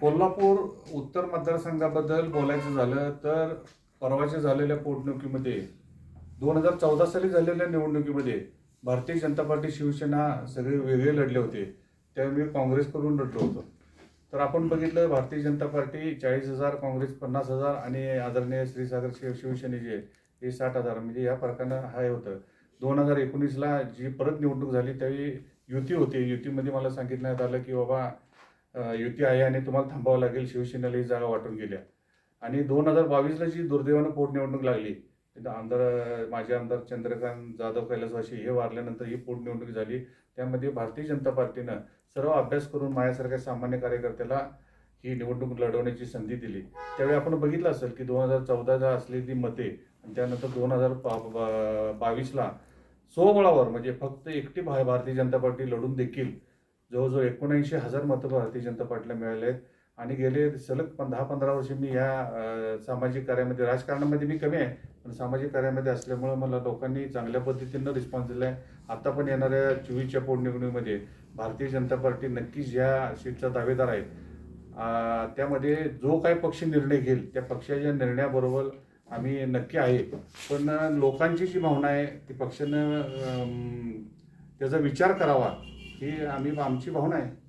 कोल्हापूर उत्तर मतदारसंघाबद्दल बोलायचं झालं तर परवाच्या झालेल्या पोटनिवडणुकीमध्ये दोन हजार चौदा साली झालेल्या निवडणुकीमध्ये भारतीय जनता पार्टी शिवसेना सगळे वेगळे लढले होते. त्यावेळी मी काँग्रेसकडून लढलो होतो. तर आपण बघितलं भारतीय जनता पार्टी चाळीस हजार काँग्रेस पन्नास हजार आणि आदरणीय श्रीसागर शिव शिवसेनेचे हे साठ हजार म्हणजे या फरकानं हाय होतं. दोन हजार एकोणीसला जी परत निवडणूक झाली त्यावेळी युती होती. युतीमध्ये मला सांगितण्यात आलं की बाबा युती आहे आणि तुम्हाला थांबावं लागेल. शिवसेनेला ही जागा वाटून गेल्या. आणि दोन हजार बावीसला जी दुर्दैवानं पोटनिवडणूक लागली आमदार माझे आमदार चंद्रकांत जाधव कैलासवाशी हे वारल्यानंतर ही पोटनिवडणूक झाली. त्यामध्ये भारतीय जनता पार्टीनं सर्व अभ्यास करून माझ्यासारख्या सामान्य कार्यकर्त्याला ही निवडणूक लढवण्याची संधी दिली. त्यावेळी आपण बघितलं असेल की दोन हजार चौदाला असलेली मते आणि त्यानंतर दोन हजार बावीसला स्वबळावर म्हणजे फक्त एकटी भा- भारतीय जनता पार्टी लढून देखील जवळजवळ एकोणऐंशी हजार मतं भारतीय जनता पार्टीला मिळाले आहेत. आणि गेले सलग पण दहा पंधरा वर्ष मी ह्या सामाजिक कार्यामध्ये राजकारणामध्ये मी कमी आहे. पण सामाजिक कार्यामध्ये असल्यामुळं मला लोकांनी चांगल्या पद्धतीनं रिस्पॉन्स दिला आहे आता पण येणाऱ्या चोवीसच्या पोटनिवडणुकीमध्ये भारतीय जनता पार्टी नक्कीच ह्या सीटचा दावेदार आहे. त्यामध्ये जो काही पक्ष निर्णय घेईल त्या पक्षाच्या निर्णयाबरोबर आम्ही नक्की आहे. पण लोकांची जी भावना आहे ती पक्षानं त्याचा विचार करावा. ही आम्ही आमची भावना आहे.